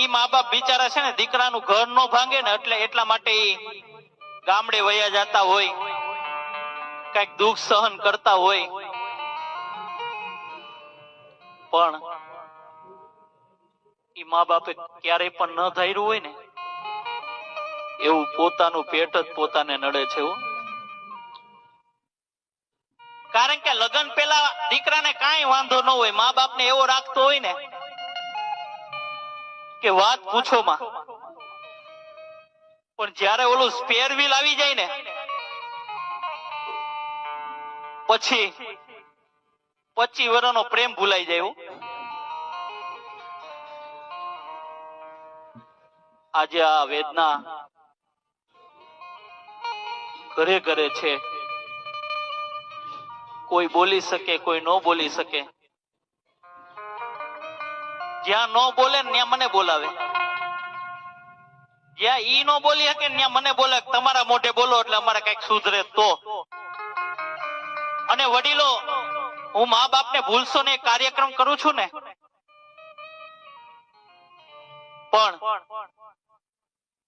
ઈ મા બાપ બિચારા છે ને દીકરાનું ઘર નો ભાંગે ને એટલે એટલા માટે ઈ ગામડે વયા જતા હોય કંઈક દુઃખ સહન કરતા હોય પણ ઈ મા બાપે ક્યારેય પણ ન ધાર્યું હોય ને, એવું પોતાનું પેટ જ પોતાને નડે છે. કારણ કે લગ્ન પેલા દીકરાને કાંઈ વાંધો ન હોય, મા બાપને એવો રાખતો હોય ને કે વાત પૂછો માં પણ જ્યારે ઓલું સ્પેર વ્હીલ આવી જાય ને, પછી પચી વર્ષનો પ્રેમ ભૂલાઈ જાય આજે આ વેદના ઘરે ઘરે છે. કોઈ બોલી શકે, કોઈ ન બોલી શકે. જ્યાં નો બોલે ત્યાં મને બોલાવે. જ્યાં ઈ નો બોલી શકે ત્યાં મને બોલે તમારા મોઢે બોલો એટલે અમારે કંઈક સુધરે તો. અને વડીલો, હું મા બાપ ને ભૂલશો ને કાર્યક્રમ કરું છું ને. પણ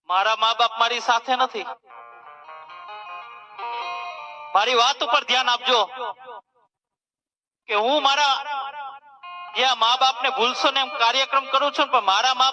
મારા મા બાપ મારી સાથે નથી. મારી વાત ઉપર ધ્યાન આપજો કે હું મારા જ્યાં મા બાપ ને ભૂલશો ને એમ કાર્યક્રમ કરું છું પણ મારા મા